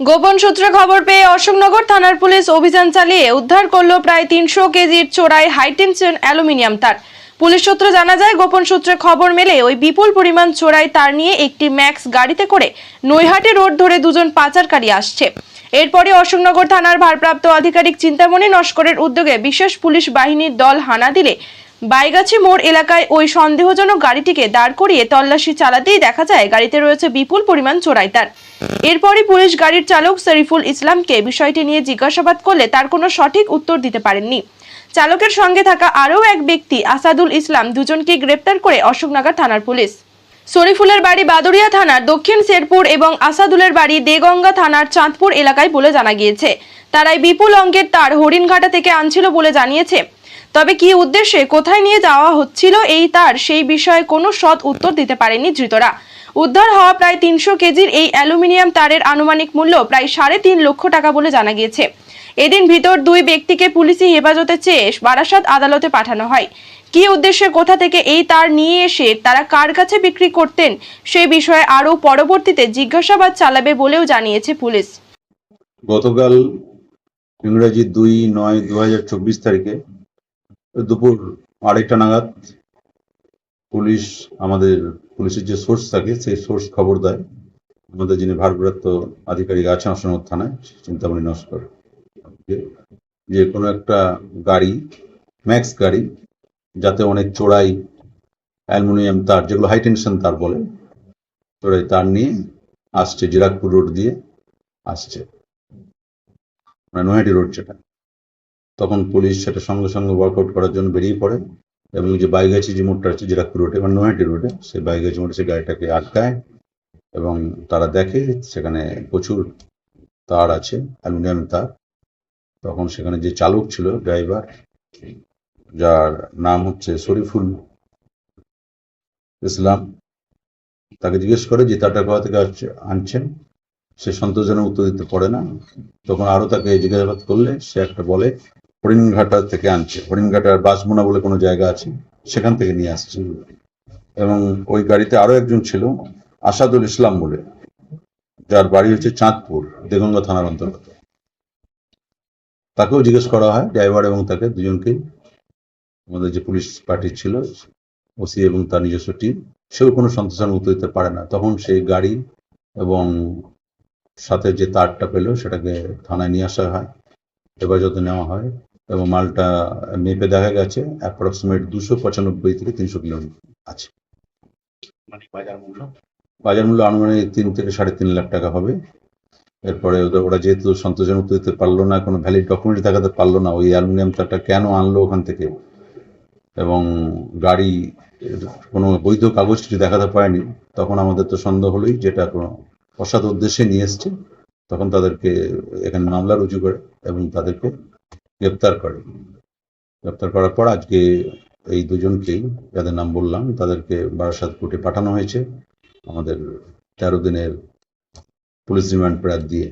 গোপন সূত্রে খবর পেয়ে অশোকনগর থানার পুলিশ অভিযান চালিয়ে উদ্ধার করল প্রায় তিনশো কেজির চোরাই হাইটেনশন অ্যালুমিনিয়াম তার। পুলিশ সূত্রে জানা যায়, গোপন সূত্রে খবর মেলে ওই বিপুল পরিমাণ চোরাই তার নিয়ে একটি ম্যাক্স গাড়িতে করে নৈহাটি রোড ধরে দুজন পাচারকারী আসছে। এরপরে অশোকনগর থানার ভারপ্রাপ্ত আধিকারিক চিন্তামণি নস্করের উদ্যোগে বিশেষ পুলিশ বাহিনীর দল হানা দিলে বাইগাছি মোড় এলাকায় ওই সন্দেহজনক গাড়িটিকে দাঁড় করিয়ে তল্লাশি চালাতেই দেখা যায় গাড়িতে রয়েছে বিপুল পরিমাণ চোরাই তার। এরপরই পুলিশ গাড়ির চালক শরীফুল ইসলামকে বিষয়টি নিয়ে জিজ্ঞাসাবাদ করলে তার কোনো সঠিক উত্তর দিতে পারেননি। চালকের সঙ্গে থাকা আরও এক ব্যক্তি আসাদুল ইসলাম দুজনকে গ্রেপ্তার করে অশোকনগর থানার পুলিশ। শরীফুলের বাড়ি বাদুরিয়া থানার দক্ষিণ শেরপুর এবং আসাদুলের বাড়ি দেগঙ্গা থানার চাঁদপুর এলাকায় বলে জানা গিয়েছে। তারাই বিপুল অঙ্কের তার হরিণঘাটা থেকে আনছিল বলে জানিয়েছে। তবে কি উদ্দেশ্যে কোথায় নিয়ে যাওয়া হচ্ছিল এই তার সেই বিষয়ে কোনো সৎ উত্তর দিতে পারেনি ধৃতরা। উদ্ধার হওয়া প্রায় তিনশো কেজির এই অ্যালুমিনিয়াম তারের আনুমানিক মূল্য প্রায় সাড়ে তিন লক্ষ টাকা বলে জানা গিয়েছে। এদিন ভিতর দুই ব্যক্তিকে পুলিশি হেফাজতে চেয়ে বারাসাত আদালতে পাঠানো হয়। কি উদ্দেশ্যে কোথা থেকে এই তার নিয়ে এসে তারা কার কাছে বিক্রি করতেন সে বিষয়ে আরও পরবর্তীতে জিজ্ঞাসাবাদ চালাবে বলেও জানিয়েছে পুলিশ। গতকাল ইংরেজি দুই নয় দু তারিখে দুপুর আড়াইটা নাগাদ পুলিশ আমাদের, পুলিশের যে সোর্স থাকে, সেই সোর্স খবর দেয়। আমাদের যিনি ভারপ্রাপ্ত আধিকারিক আছেন অসনগর থানায়, চিন্তামণি নস্কর। যে- যে কোনো একটা গাড়ি ম্যাক্স গাড়ি, যাতে অনেক চোরাই অ্যালুমিনিয়াম তার, যেগুলো হাই টেনশন তার বলে, চোরাই তার নিয়ে আসছে, জিরাকপুর রোড দিয়ে আসছে। মানে নৈহাটি রোড যেটা। তখন পুলিশ সেটা সঙ্গে সঙ্গে ওয়ার্কআউট করার জন্য বেরিয়ে পড়ে। এবং যে বাইগাছি যে মোড়টা আছে যেটা রোডে মানে নৈহাটি রোডে সেই বাইগাছি মোড়ে সেই গাড়িটাকে আটকায় এবং তারা দেখে সেখানে প্রচুর তার আছে, অ্যালুমিনিয়াম তার। তখন সেখানে যে চালক ছিল ড্রাইভার যার নাম হচ্ছে শরীফুল ইসলাম, তাকে জিজ্ঞেস করে যে তারটা কোথা থেকে আসছে- আনছেন। সে সন্তোষজনক উত্তর দিতে পারে না। তখন আরও তাকে জিজ্ঞাসাবাদ করলে, সে একটা বলে হরিণঘাটা থেকে আনছে। হরিণঘাটার বাসমোনা বলে কোনো জায়গা আছে? সেখান থেকে নিয়ে আসছে। এবং ওই গাড়িতে আরও একজন ছিল, আসাদুল ইসলাম বলে। যার বাড়ি হচ্ছে চাঁদপুর, দেগঙ্গা থানার অন্তর্গত। তাকেও জিজ্ঞেস করা হয়, ড্রাইভার এবং তাকে দুজনকেই আমাদের যে পুলিশ পার্টি ছিল, ওসি এবং তার নিজস্ব টিম, সেও কোনো সন্তোষজনক উত্তর দিতে পারে না। তখন সেই গাড়ি এবং সাথে যে তারটা পেল, সেটাকে থানায় নিয়ে আসা হয়। হেফাজতে নেওয়া হয়। এবং মালটা মেপে দেখা গেছে অ্যাপ্রক্সিমেট দুশো পঁচানব্বই থেকে তিনশো কিলোমিটার আছে। মানে বাজার মূল্য? বাজার মূল্য আনুমানিক তিন থেকে সাড়ে তিন লাখ টাকা হবে। এরপরে ওদের ওরা যেহেতু সন্তোষজনক উত্তর দিতে পারল না কোনো ভ্যালিড ডকুমেন্ট দেখাতে পারল না ওই অ্যালুমিনিয়াম তারটা কেন আনলো ওখান থেকে? এবং গাড়ি কোনো বৈধ কাগজ কিছু দেখাতে পারেনি তখন আমাদের তো সন্দেহ হলোই যেটা কোনো অসৎ উদ্দেশ্যে নিয়ে এসছে তখন তাদেরকে এখানে মামলা রুজু করে এবং তাদেরকে গ্রেপ্তার করে। গ্রেপ্তার করার পর আজকে এই দুজনকেই, যাদের নাম বললাম, তাদেরকে বারাসাত কোর্টে পাঠানো হয়েছে। আমাদের তেরো দিনের পুলিশ রিমান্ড প্রায় দিয়ে